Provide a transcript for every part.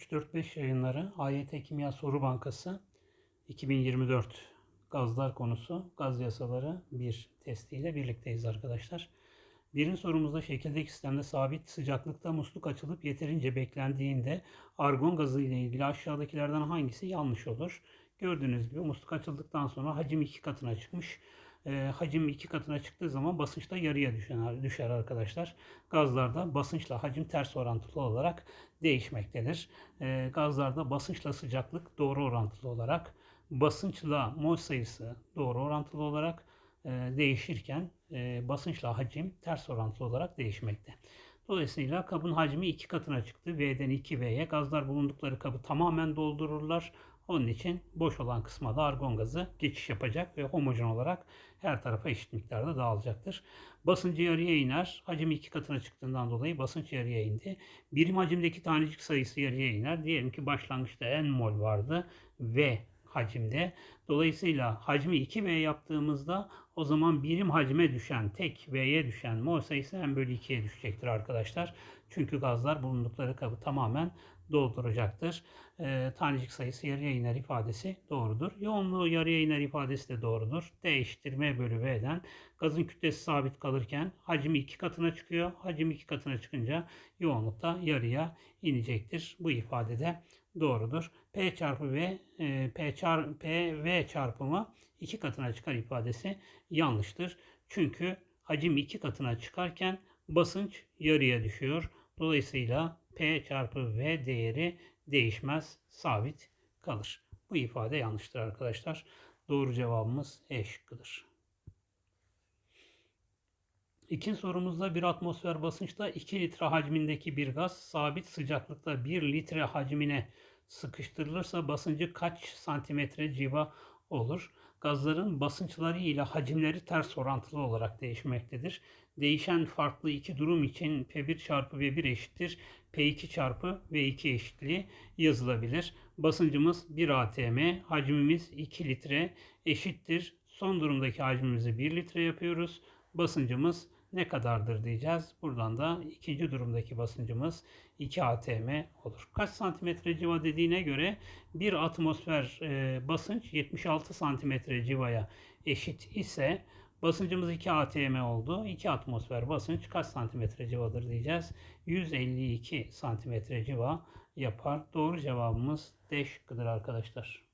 3-4-5 yayınları AYT Kimya Soru Bankası 2024 gazlar konusu gaz yasaları bir testiyle birlikteyiz arkadaşlar. Birinci sorumuzda şekildeki sistemde sabit sıcaklıkta musluk açılıp yeterince beklendiğinde argon gazı ile ilgili aşağıdakilerden hangisi yanlış olur? Gördüğünüz gibi musluk açıldıktan sonra hacim iki katına çıkmış. E, hacim iki katına çıktığı zaman basınç da yarıya düşer, düşer arkadaşlar. Gazlarda basınçla hacim ters orantılı olarak değişmektedir. E, gazlarda basınçla sıcaklık doğru orantılı olarak, basınçla mol sayısı doğru orantılı olarak e, değişirken e, basınçla hacim ters orantılı olarak değişmekte. Dolayısıyla kabın hacmi iki katına çıktı. V'den 2V'ye gazlar bulundukları kabı tamamen doldururlar. Onun için boş olan kısma da argon gazı geçiş yapacak ve homojen olarak her tarafa eşit miktarda dağılacaktır. Basıncı yarıya iner. Hacim iki katına çıktığından dolayı basınç yarıya indi. Birim hacimdeki tanecik sayısı yarıya iner. Diyelim ki başlangıçta n mol vardı ve hacimde. Dolayısıyla hacmi 2V yaptığımızda o zaman birim hacme düşen, tek V'ye düşen mol sayısı n bölü 2'ye düşecektir arkadaşlar. Çünkü gazlar bulundukları kabı tamamen dolduracaktır. E, tanecik sayısı yarıya iner ifadesi doğrudur. Yoğunluğu yarıya iner ifadesi de doğrudur. D eşittir M bölü V'den gazın kütlesi sabit kalırken hacmi iki katına çıkıyor. Hacim iki katına çıkınca yoğunluk da yarıya inecektir. Bu ifadede doğrudur. P çarpı V, e, P, çar, P V çarpımı iki katına çıkar ifadesi yanlıştır. Çünkü hacim iki katına çıkarken basınç yarıya düşüyor. Dolayısıyla P çarpı V değeri değişmez, sabit kalır. Bu ifade yanlıştır arkadaşlar. Doğru cevabımız E şıkkıdır. İkinci sorumuzda bir atmosfer basınçta 2 litre hacmindeki bir gaz sabit sıcaklıkta 1 litre hacmine sıkıştırılırsa basıncı kaç santimetre civa olur? Gazların basınçları ile hacimleri ters orantılı olarak değişmektedir. Değişen farklı iki durum için P1 çarpı V1 eşittir. P2 çarpı V2 eşitliği yazılabilir. Basıncımız 1 atm, hacmimiz 2 litre eşittir. Son durumdaki hacmimizi 1 litre yapıyoruz. Basıncımız ne kadardır diyeceğiz. Buradan da ikinci durumdaki basıncımız 2 atm olur. Kaç santimetre civa dediğine göre bir atmosfer e, basınç 76 santimetre civaya eşit ise basıncımız 2 atm oldu. 2 atmosfer basınç kaç santimetre civadır diyeceğiz. 152 santimetre civa yapar. Doğru cevabımız D şıkkıdır arkadaşlar.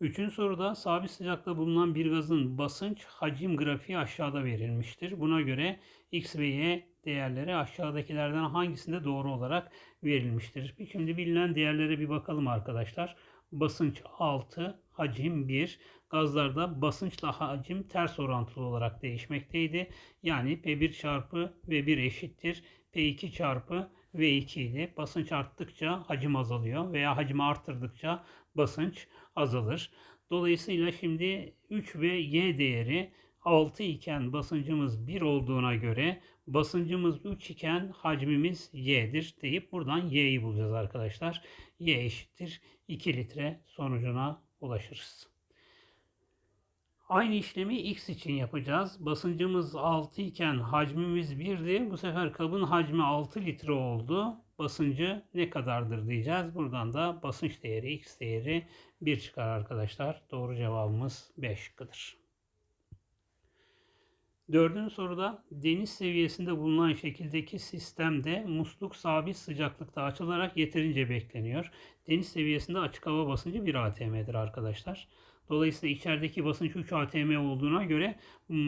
Üçüncü soruda sabit sıcakta bulunan bir gazın basınç hacim grafiği aşağıda verilmiştir. Buna göre X ve Y değerleri aşağıdakilerden hangisinde doğru olarak verilmiştir? Şimdi bilinen değerlere bir bakalım arkadaşlar. Basınç 6, hacim 1. Gazlarda basınçla hacim ters orantılı olarak değişmekteydi. Yani P1 çarpı V1 eşittir. P2 çarpı V2 idi. Basınç arttıkça hacim azalıyor veya hacmi arttırdıkça basınç azalır. Dolayısıyla şimdi 3 ve Y değeri 6 iken basıncımız 1 olduğuna göre basıncımız 3 iken hacmimiz Y'dir deyip buradan Y'yi bulacağız arkadaşlar. Y eşittir 2 litre sonucuna ulaşırız. Aynı işlemi X için yapacağız. Basıncımız 6 iken hacmimiz 1'di. Bu sefer kabın hacmi 6 litre oldu. Basıncı ne kadardır diyeceğiz. Buradan da basınç değeri X değeri 1 çıkar arkadaşlar. Doğru cevabımız 5 şıkkıdır. Dördüncü soruda deniz seviyesinde bulunan şekildeki sistemde musluk sabit sıcaklıkta açılarak yeterince bekleniyor. Deniz seviyesinde açık hava basıncı 1 atm'dir arkadaşlar. Dolayısıyla içerideki basınç 3 atm olduğuna göre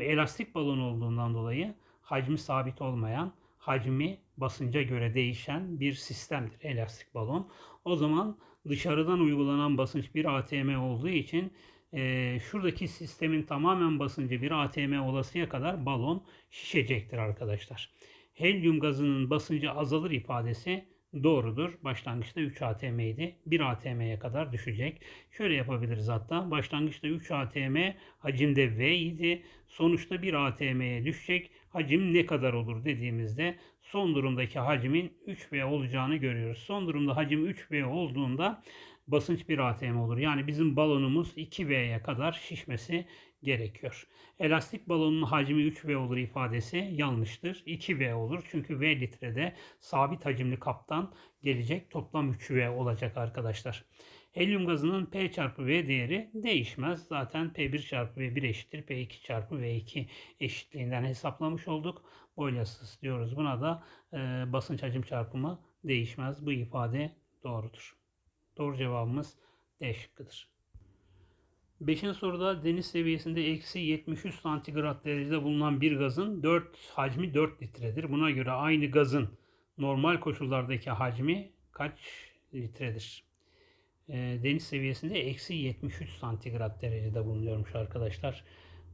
elastik balon olduğundan dolayı hacmi sabit olmayan, hacmi basınca göre değişen bir sistemdir elastik balon. O zaman dışarıdan uygulanan basınç 1 atm olduğu için e, şuradaki sistemin tamamen basıncı 1 atm olasıya kadar balon şişecektir arkadaşlar. Helyum gazının basıncı azalır ifadesi doğrudur. Başlangıçta 3 atm idi. 1 atm'ye kadar düşecek. Şöyle yapabiliriz hatta. Başlangıçta 3 atm hacimde V idi. Sonuçta 1 atm'ye düşecek. Hacim ne kadar olur dediğimizde son durumdaki hacmin 3V olacağını görüyoruz. Son durumda hacim 3V olduğunda basınç 1 atm olur. Yani bizim balonumuz 2V'ye kadar şişmesi gerekiyor. Elastik balonun hacmi 3V olur ifadesi yanlıştır. 2V olur. Çünkü V litrede sabit hacimli kaptan gelecek toplam 3V olacak arkadaşlar. Helyum gazının P çarpı V değeri değişmez. Zaten P1 çarpı V1 eşittir. P2 çarpı V2 eşitliğinden hesaplamış olduk. Boylasız diyoruz. Buna da e, basınç hacim çarpımı değişmez. Bu ifade doğrudur. Doğru cevabımız D şıkkıdır. Beşinci soruda deniz seviyesinde eksi 73 santigrat derecede bulunan bir gazın 4 hacmi 4 litredir. Buna göre aynı gazın normal koşullardaki hacmi kaç litredir? E, deniz seviyesinde eksi 73 santigrat derecede bulunuyormuş arkadaşlar.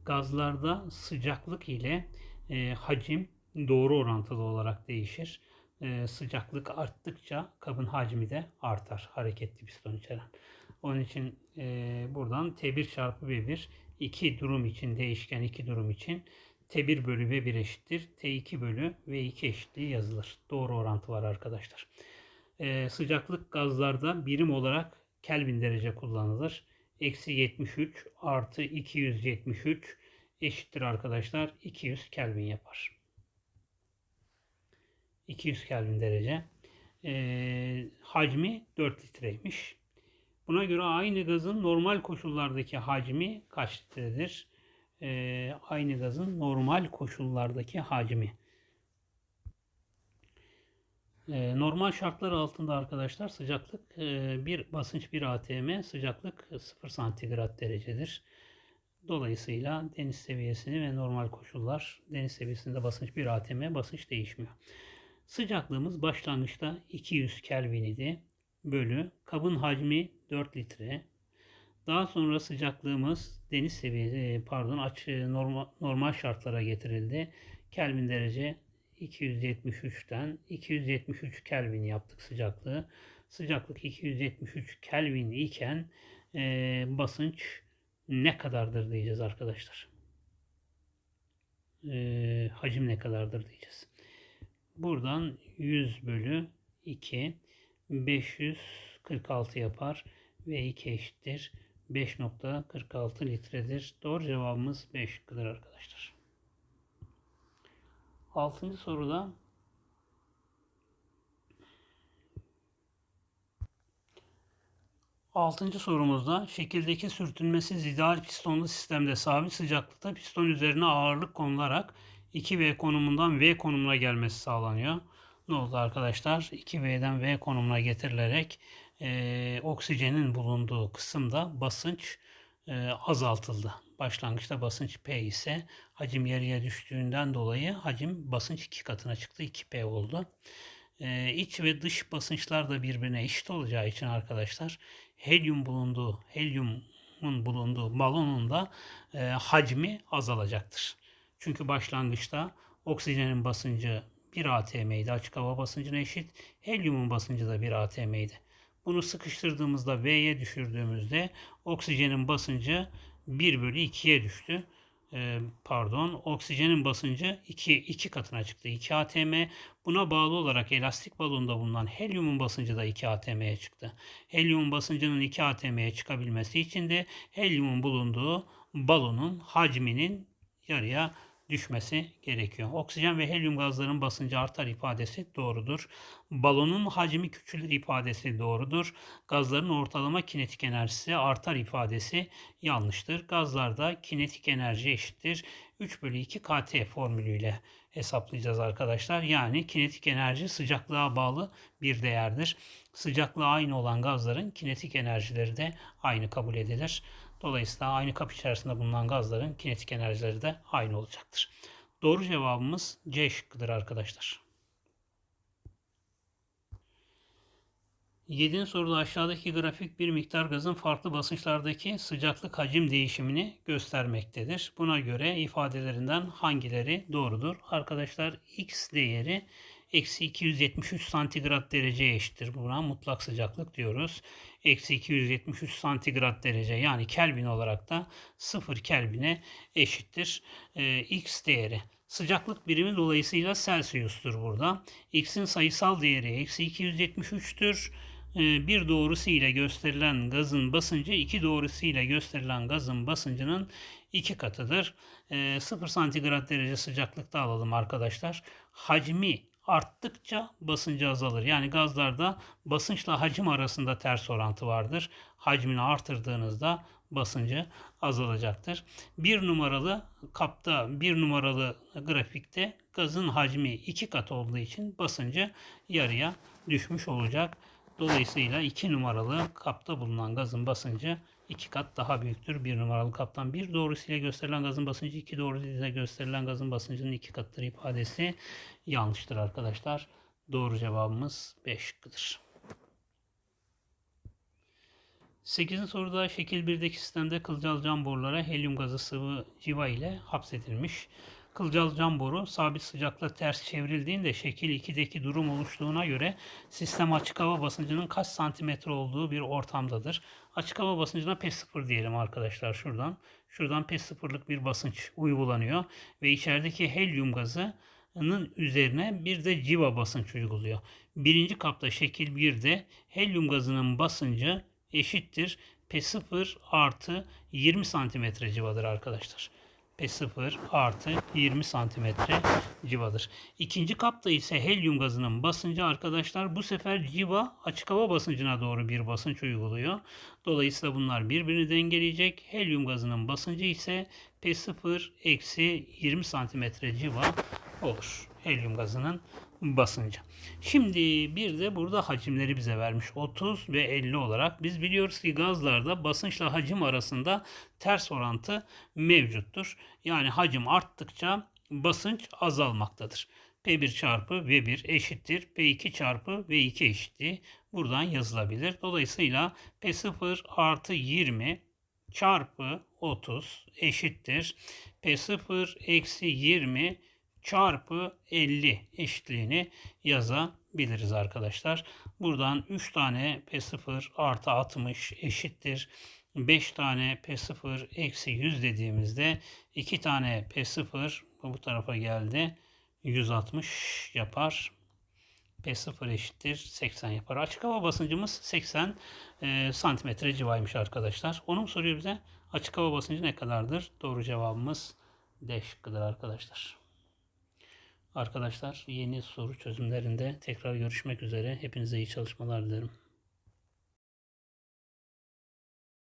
Gazlarda sıcaklık ile e, hacim doğru orantılı olarak değişir. E, sıcaklık arttıkça kabın hacmi de artar hareketli piston içeren. Onun için e, buradan T1 çarpı V1 iki durum için değişken iki durum için T1 bölü V1 eşittir. T2 bölü V2 eşitliği yazılır. Doğru orantı var arkadaşlar. E, sıcaklık gazlarda birim olarak Kelvin derece kullanılır. Eksi 73 artı 273 eşittir arkadaşlar. 200 Kelvin yapar. 200 Kelvin derece. E, hacmi 4 litreymiş. Buna göre aynı gazın normal koşullardaki hacmi kaç litredir? E, aynı gazın normal koşullardaki hacmi. E, normal şartlar altında arkadaşlar sıcaklık e, bir basınç 1 atm, sıcaklık 0 santigrat derecedir. Dolayısıyla deniz seviyesini ve normal koşullar deniz seviyesinde basınç 1 atm basınç değişmiyor. Sıcaklığımız başlangıçta 200 Kelvin idi. Bölü kabın hacmi 4 litre. Daha sonra sıcaklığımız deniz seviyesi pardon açı normal, normal şartlara getirildi. Kelvin derece 273'ten 273 Kelvin yaptık sıcaklığı. Sıcaklık 273 Kelvin iken e, basınç ne kadardır diyeceğiz arkadaşlar. E, hacim ne kadardır diyeceğiz. Buradan 100 bölü 2 546 yapar ve 2 eşittir. 5.46 litredir. Doğru cevabımız 5 kadar arkadaşlar. Altıncı soruda Altıncı sorumuzda şekildeki sürtünmesiz ideal pistonlu sistemde sabit sıcaklıkta piston üzerine ağırlık konularak 2V konumundan V konumuna gelmesi sağlanıyor. Ne oldu arkadaşlar? 2V'den V konumuna getirilerek e, oksijenin bulunduğu kısımda basınç e, azaltıldı. Başlangıçta basınç P ise hacim yarıya düştüğünden dolayı hacim basınç iki katına çıktı. 2P oldu. E, iç ve dış basınçlar da birbirine eşit olacağı için arkadaşlar helyum bulunduğu, helyumun bulunduğu balonun da e, hacmi azalacaktır. Çünkü başlangıçta oksijenin basıncı 1 atm'ydi. Açık hava basıncına eşit. Helyumun basıncı da 1 atm'ydi. Bunu sıkıştırdığımızda V'ye düşürdüğümüzde oksijenin basıncı 1 bölü 2'ye düştü. Ee, pardon oksijenin basıncı 2, 2 katına çıktı. 2 atm buna bağlı olarak elastik balonda bulunan helyumun basıncı da 2 atm'ye çıktı. Helyumun basıncının 2 atm'ye çıkabilmesi için de helyumun bulunduğu balonun hacminin yarıya düşmesi gerekiyor. Oksijen ve helyum gazların basıncı artar ifadesi doğrudur. Balonun hacmi küçülür ifadesi doğrudur. Gazların ortalama kinetik enerjisi artar ifadesi yanlıştır. Gazlarda kinetik enerji eşittir. 3 bölü 2 KT formülüyle hesaplayacağız arkadaşlar. Yani kinetik enerji sıcaklığa bağlı bir değerdir. Sıcaklığı aynı olan gazların kinetik enerjileri de aynı kabul edilir. Dolayısıyla aynı kap içerisinde bulunan gazların kinetik enerjileri de aynı olacaktır. Doğru cevabımız C şıkkıdır arkadaşlar. 7. soruda aşağıdaki grafik bir miktar gazın farklı basınçlardaki sıcaklık hacim değişimini göstermektedir. Buna göre ifadelerinden hangileri doğrudur? Arkadaşlar x değeri eksi 273 santigrat dereceye eşittir. Buna mutlak sıcaklık diyoruz. Eksi 273 santigrat derece yani Kelvin olarak da 0 Kelvin'e eşittir. Ee, X değeri. Sıcaklık birimi dolayısıyla Celsius'tur burada. X'in sayısal değeri eksi 273'tür. E, bir doğrusu ile gösterilen gazın basıncı iki doğrusu ile gösterilen gazın basıncının iki katıdır. E, 0 santigrat derece sıcaklıkta alalım arkadaşlar. Hacmi arttıkça basıncı azalır. Yani gazlarda basınçla hacim arasında ters orantı vardır. Hacmini artırdığınızda basıncı azalacaktır. Bir numaralı kapta, bir numaralı grafikte gazın hacmi iki kat olduğu için basıncı yarıya düşmüş olacak. Dolayısıyla 2 numaralı kapta bulunan gazın basıncı 2 kat daha büyüktür. 1 numaralı kaptan bir doğrusuyla gösterilen gazın basıncı 2 doğrusuyla gösterilen gazın basıncının 2 katıdır ifadesi yanlıştır arkadaşlar. Doğru cevabımız 5 şıkkıdır. 8. soruda şekil 1'deki sistemde kılcal cam borulara helyum gazı sıvı civa ile hapsedilmiş. Kılcal cam boru sabit sıcaklıkta ters çevrildiğinde şekil 2'deki durum oluştuğuna göre sistem açık hava basıncının kaç santimetre olduğu bir ortamdadır. Açık hava basıncına P0 diyelim arkadaşlar şuradan. Şuradan P0'lık bir basınç uygulanıyor ve içerideki helyum gazının üzerine bir de civa basınç uyguluyor. Birinci kapta şekil 1'de helyum gazının basıncı eşittir P0 artı 20 santimetre civadır arkadaşlar. P0 artı 20 santimetre civadır. İkinci kapta ise helyum gazının basıncı arkadaşlar bu sefer civa açık hava basıncına doğru bir basınç uyguluyor. Dolayısıyla bunlar birbirini dengeleyecek. Helyum gazının basıncı ise P0 eksi 20 santimetre civa olur. Helyum gazının basıncı. Şimdi bir de burada hacimleri bize vermiş 30 ve 50 olarak. Biz biliyoruz ki gazlarda basınçla hacim arasında ters orantı mevcuttur. Yani hacim arttıkça basınç azalmaktadır. P1 çarpı V1 eşittir P2 çarpı V2 eşitliği buradan yazılabilir. Dolayısıyla P0 artı 20 çarpı 30 eşittir P0 eksi 20 çarpı 50 eşitliğini yazabiliriz arkadaşlar. Buradan 3 tane P0 artı 60 eşittir. 5 tane P0 eksi 100 dediğimizde 2 tane P0 bu tarafa geldi. 160 yapar. P0 eşittir 80 yapar. Açık hava basıncımız 80 e, santimetre civarıymış arkadaşlar. Onun soruyor bize açık hava basıncı ne kadardır? Doğru cevabımız D şıkkıdır arkadaşlar. Arkadaşlar yeni soru çözümlerinde tekrar görüşmek üzere. Hepinize iyi çalışmalar dilerim.